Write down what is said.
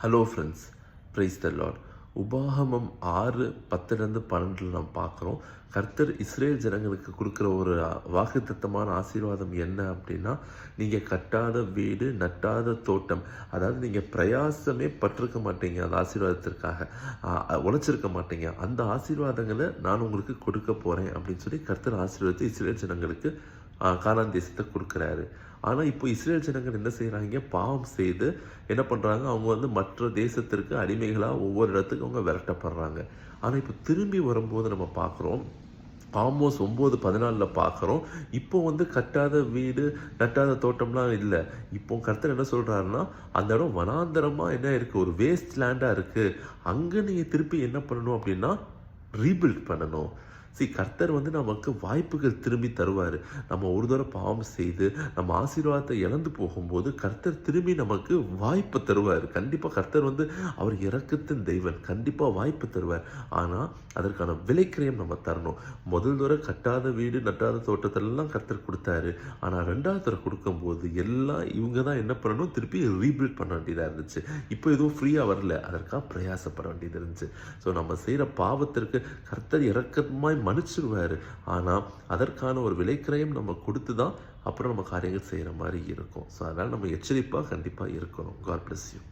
Hello friends praise the Lord உபாகமம் ஆறு பத்துலேருந்து பன்னெண்டில் நாம் பார்க்குறோம். கர்த்தர் இஸ்ரேல் ஜனங்களுக்கு கொடுக்குற ஒரு வாக்குத்தத்தமான ஆசீர்வாதம் என்ன அப்படின்னா நீங்கள் கட்டாத வீடு நட்டாத தோட்டம் அதாவது நீங்கள் பிரயாசமே பட்டிருக்க மாட்டீங்க அந்த ஆசீர்வாதத்திற்காக. உழைச்சிருக்க மாட்டீங்க. அந்த ஆசீர்வாதங்களை நான் உங்களுக்கு கொடுக்க போகிறேன் அப்படின்னு சொல்லி கர்த்தர் ஆசீர்வாதத்தை இஸ்ரேல் ஜனங்களுக்கு கானான் தேசத்தை கொடுக்குறாரு. ஆனால் இப்போ இஸ்ரேல் ஜனங்கள் என்ன செய்கிறாங்க பாவம் செய்து என்ன பண்ணுறாங்க அவங்க வந்து மற்ற தேசத்திற்கு அடிமைகளாக ஒவ்வொரு இடத்துக்கு அவங்க விரட்டப்படுறாங்க. ஆனால் இப்போ திரும்பி வரும்போது நம்ம பார்க்குறோம் ஆல்மோஸ்ட் ஒம்பது பதினாலில் பார்க்குறோம் இப்போ வந்து கட்டாத வீடு நட்டாத தோட்டம்லாம் இல்லை. இப்போ கர்த்தர் என்ன சொல்கிறாருன்னா அந்த இடம் வனாந்தரமாக என்ன இருக்குது ஒரு வேஸ்ட் லேண்டாக இருக்குது அங்கே நீங்கள் திருப்பி என்ன பண்ணணும் அப்படின்னா ரீபில்ட் பண்ணணும். See கர்த்தர் வந்து நமக்கு வாய்ப்புகள் திரும்பி தருவார். நம்ம ஒரு தடவை பாவம் செய்து நம்ம ஆசீர்வாதத்தை இழந்து போகும்போது கர்த்தர் திரும்பி நமக்கு வாய்ப்பு தருவார். கண்டிப்பாக கர்த்தர் வந்து அவர் இறக்கத்தின் தெய்வன். கண்டிப்பாக வாய்ப்பு தருவார். ஆனால் அதற்கான விலைக்கிரயம் நம்ம தரணும். முதல் தடவை கட்டாத வீடு நட்டாத தோட்டத்திலலாம் கர்த்தர் கொடுத்தாரு. ஆனால் ரெண்டாவது தடவை கொடுக்கும்போது எல்லாம் இவங்க தான் என்ன பண்ணணும்? திருப்பி ரீபில்ட் பண்ண வேண்டியதாக இருந்துச்சு. இப்போ எதுவும் ஃப்ரீயாக வரல. அதற்காக பிரயாசப்பட வேண்டியது இருந்துச்சு. ஸோ நம்ம செய்கிற பாவத்திற்கு கர்த்தர் இறக்கமாய் மன்னிச்சிருவார். ஆனால் அதற்கான ஒரு விலைக்கிரயம் நம்ம கொடுத்து தான் அப்புறம் நம்ம காரியங்கள் செய்கிற மாதிரி இருக்கும். ஸோ அதனால் நம்ம எச்சரிப்பாக கண்டிப்பாக இருக்கணும். God bless you